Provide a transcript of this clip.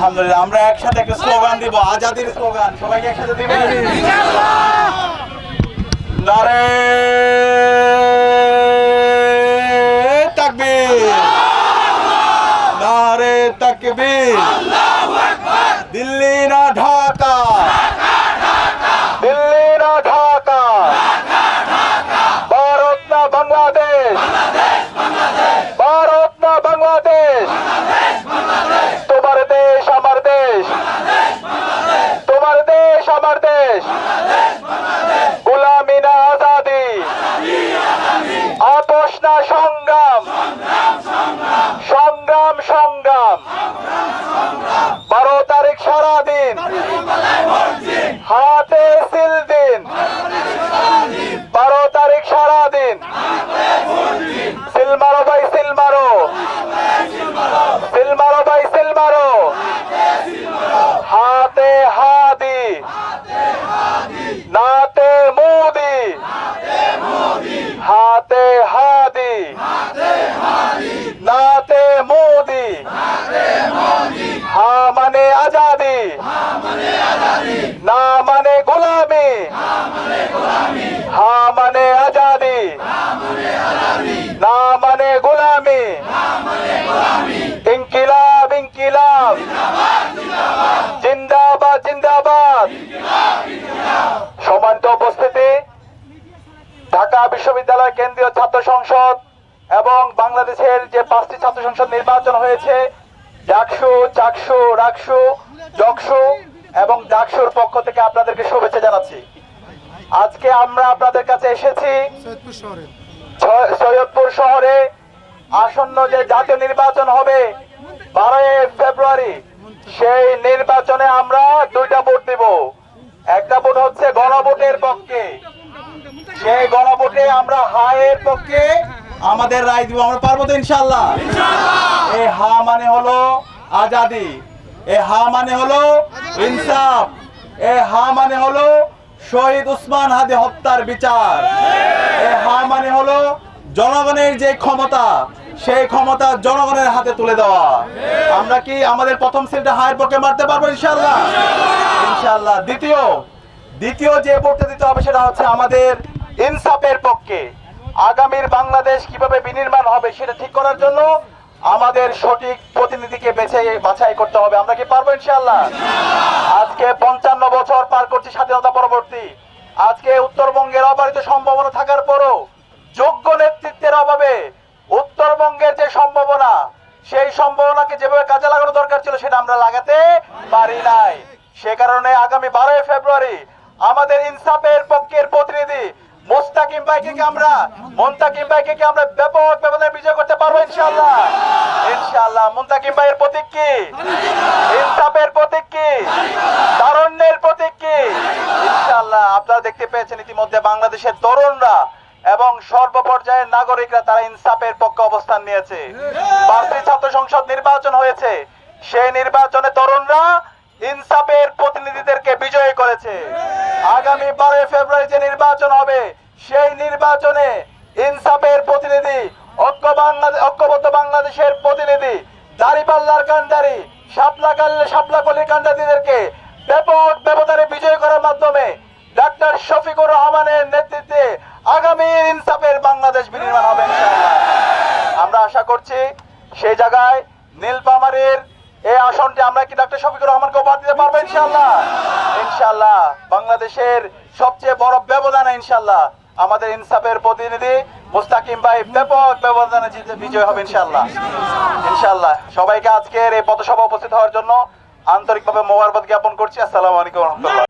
আলহামদুলিল্লাহ, আমরা একসাথে একটা স্লোগান দিব, আজাদির স্লোগান সবাইকে একসাথে দিবেন? নারে তাকবীর নারে তাকবীর দিল্লি না ঢাকা দিল্লি না ঢাকা ভারত না বাংলাদেশ ভারত না বাংলাদেশ তোমার দেশ আমার দেশ তোমার দেশ আমার দেশ না আজাদি। আপোষ না সংগ্রাম। সংগ্রাম সংগ্রাম। বারো তারিখ সারাদিন। হাতে সিল দিন বারো তারিখ সারাদিন সিল মারো ভাই সিল মারো সিল মারো ভাই সিল মারো হাতে হাদি নাতে মোদি হাতে হাদি নাতে মোদি হা মানে আজাদি না মানে গোলামি হা মানে আজাদি না মানে গোলামি ইনকিলাব ইনকিলাব জিন্দাবাদ জিন্দাবাদ। সমান্ত উপস্থিতি ঢাকা বিশ্ববিদ্যালয় কেন্দ্রীয় ছাত্র সংসদ এবং বাংলাদেশের যে পাঁচটি ছাত্র সংসদ নির্বাচন হয়েছে জাকসু চাকসু রাকসু জকসু এবং ডাকসুর পক্ষ থেকে আপনাদেরকে শুভেচ্ছা জানাচ্ছি। আজকে আমরা আপনাদের কাছে এসেছি সৈয়দপুর শহরে আসন্ন যে জাতীয় নির্বাচন হবে বারোই ফেব্রুয়ারি সেই নির্বাচনে আমরা দুইটা ভোট দিব। একটা ভোট হচ্ছে গণভোটের পক্ষে। সেই গণভোটে আমরা হায়ের পক্ষে আমাদের রায় দিব। আমরা পারব তো ইনশাল্লাহ এই হা মানে হলো আজাদি। এ হা মানে হলো ইনসাফ। এ হা মানে হলো শহীদ উসমান হাদি হত্যার বিচার। এ হা মানে হলো জনগণের যে ক্ষমতা। সেই ক্ষমতা জনগণের হাতে তুলে দেওয়া। আমরা কি আমাদের প্রথম সিলটা হায়ের পক্ষে মারতে পারব ইনশাল্লাহ ইনশাল্লাহ দ্বিতীয় দ্বিতীয় যে ভোটটা দিতে হবে সেটা হচ্ছে আমাদের ইনসাফের পক্ষে। আগামীর বাংলাদেশ কীভাবে বিনির্মাণ হবে সেটা ঠিক করার জন্য আমাদের সঠিক প্রতিনিধিকে বেছে বাছাই করতে হবে। আমরা কি পারব ইনশাল্লাহ আজকে পঞ্চান্ন বছর পার করছি স্বাধীনতা পরবর্তী। আজকে উত্তরবঙ্গের অবারিত সম্ভাবনা থাকার পরও যোগ্য নেতৃত্বের অভাবে উত্তরবঙ্গের যে সম্ভাবনা সেই সম্ভাবনাকে যেভাবে কাজে লাগানো দরকার ছিল সেটা আমরা লাগাতে পারি নাই। সে কারণে আগামী বারোই ফেব্রুয়ারি আমাদের ইনসাফের পক্ষের প্রতিনিধি মোস্তাকিম ভাইকে কি আমরা মুন্তাকিম ভাইকে কি আমরা ব্যাপক ব্যবধানে বিজয় করতে পারব ইনশাআল্লাহ। ইনশাআল্লাহ মুন্তাকিম ভাইয়ের প্রতীক কি? ইনসাফের প্রতীক কি? তারুণ্যের প্রতীক কি? ইনশাআল্লাহ, আপনারা দেখতে পেয়েছেন ইতিমধ্যে বাংলাদেশের তরুণরা এবং সর্বপর্যায়ের নাগরিকরা তারা ইনসাফের পক্ষে অবস্থান নিয়েছে। পাঁচটি ছাত্র সংসদ নির্বাচন হয়েছে। সেই নির্বাচনে তরুণরা ইনসাফের প্রতিনিধিদেরকে বিজয়ী করেছে। আগামী বারোই ফেব্রুয়ারি যে নির্বাচন হবে, সেই নির্বাচনে ইনসাফের প্রতিনিধি, ঐক্য বাংলাদেশ ঐক্যবদ্ধ বাংলাদেশের প্রতিনিধি, দাড়িপাল্লার কান্ডারি শাপলা কাল্লে শাপলা কলির কান্ডারিদেরকে ব্যাপক ব্যবধানে বিজয় করার মাধ্যমে ডাক্তার শফিকুর রহমানের নেতৃত্বে আগামী ইনসাফের বাংলাদেশ বিনির্মাণ হবে আমরা আশা করছি সেই জায়গায় নীলপামারের এই আসনটি আমরা কি ডাক্তার শফিকুর রহমানকে দিতে পারব ইনশাআল্লাহ? ইনশাআল্লাহ বাংলাদেশের সবচেয়ে বড় ব্যবধানে ইনশাল্লাহ আমাদের ইনসাফের প্রতিনিধি মুস্তাকিম ভাই ব্যাপক ব্যবধানে বিজয় হবে ইনশাল্লাহ ইনশাল্লাহ সবাইকে আজকের এই পথসভা উপস্থিত হওয়ার জন্য আন্তরিকভাবে মোবারকবাদ জ্ঞাপন করছি। আসসালামু আলাইকুম রহমতুল্লাহ।